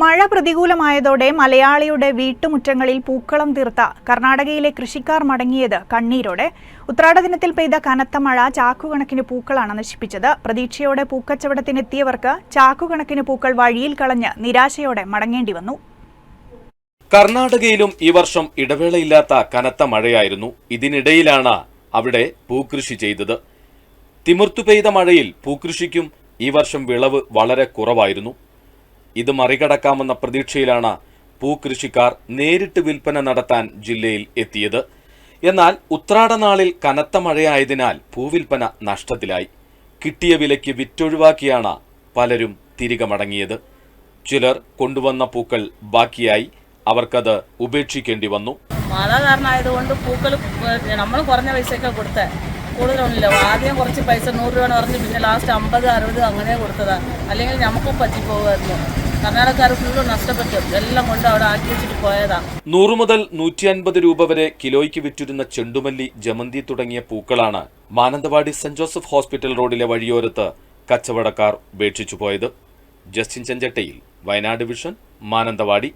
മഴ പ്രതികൂലമായതോടെ മലയാളിയുടെ വീട്ടുമുറ്റങ്ങളിൽ പൂക്കളം തീർത്ത കർണാടകയിലെ കൃഷിക്കാർ മടങ്ങിയത് കണ്ണീരോടെ. ഉത്രാട ദിനത്തിൽ പെയ്ത കനത്ത മഴ ചാക്കുകണക്കിന് പൂക്കളാണ് നശിപ്പിച്ചത്. പ്രതീക്ഷയോടെ പൂക്കച്ചവടത്തിനെത്തിയവർക്ക് ചാക്കുകണക്കിന് പൂക്കൾ വഴിയിൽ കളഞ്ഞ് നിരാശയോടെ മടങ്ങേണ്ടി വന്നു. കർണാടകയിലും ഈ വർഷം ഇടവേളയില്ലാത്ത കനത്ത മഴയായിരുന്നു. ഇതിനിടയിലാണ് അവിടെ പൂക്കൃഷി ചെയ്തത്. തിമിർത്തു പെയ്ത മഴയിൽ പൂക്കൃഷിക്കും ഈ വർഷം വിളവ് വളരെ കുറവായിരുന്നു. ഇത് മറികടക്കാമെന്ന പ്രതീക്ഷയിലാണ് പൂക്കൃഷിക്കാർ നേരിട്ട് വിൽപ്പന നടത്താൻ ജില്ലയിൽ എത്തിയത്. എന്നാൽ ഉത്രാടനാളിൽ കനത്ത മഴയായതിനാൽ പൂവിൽപ്പന നഷ്ടത്തിലായി. കിട്ടിയ വിലയ്ക്ക് വിറ്റൊഴിവാക്കിയാണ് പലരും തിരികെ മടങ്ങിയത് ചിലർ കൊണ്ടുവന്ന പൂക്കൾ ബാക്കിയായി. അവർക്കത് ഉപേക്ഷിക്കേണ്ടി വന്നു. മഴ കാരണമായതുകൊണ്ട് പൂക്കൾ നമ്മൾ കുറഞ്ഞ പൈസയൊക്കെ കൊടുത്തേ. കൂടുതലൊന്നുമില്ല. ആദ്യം കുറച്ച് പൈസ നൂറ് രൂപ പറഞ്ഞ് പിന്നെ ലാസ്റ്റ് അമ്പത് അറുപത് അങ്ങനെ കൊടുത്തതാ. അല്ലെങ്കിൽ നമുക്കും പറ്റിപ്പോകുമായിരുന്നു കർണാടകക്കാർ എല്ലാം ആക്കി നൂറ് മുതൽ നൂറ്റി അൻപത് രൂപ വരെ കിലോയ്ക്ക് വിറ്റിരുന്ന ചെണ്ടുമല്ലി ജമന്തി തുടങ്ങിയ പൂക്കളാണ് മാനന്തവാടി സെന്റ് ജോസഫ് ഹോസ്പിറ്റൽ റോഡിലെ വഴിയോരത്ത് കച്ചവടക്കാർ ഉപേക്ഷിച്ചു പോയത്. ജസ്റ്റിൻ ചെഞ്ചട്ടയിൽ വയനാട് ഡിവിഷൻ മാനന്തവാടി.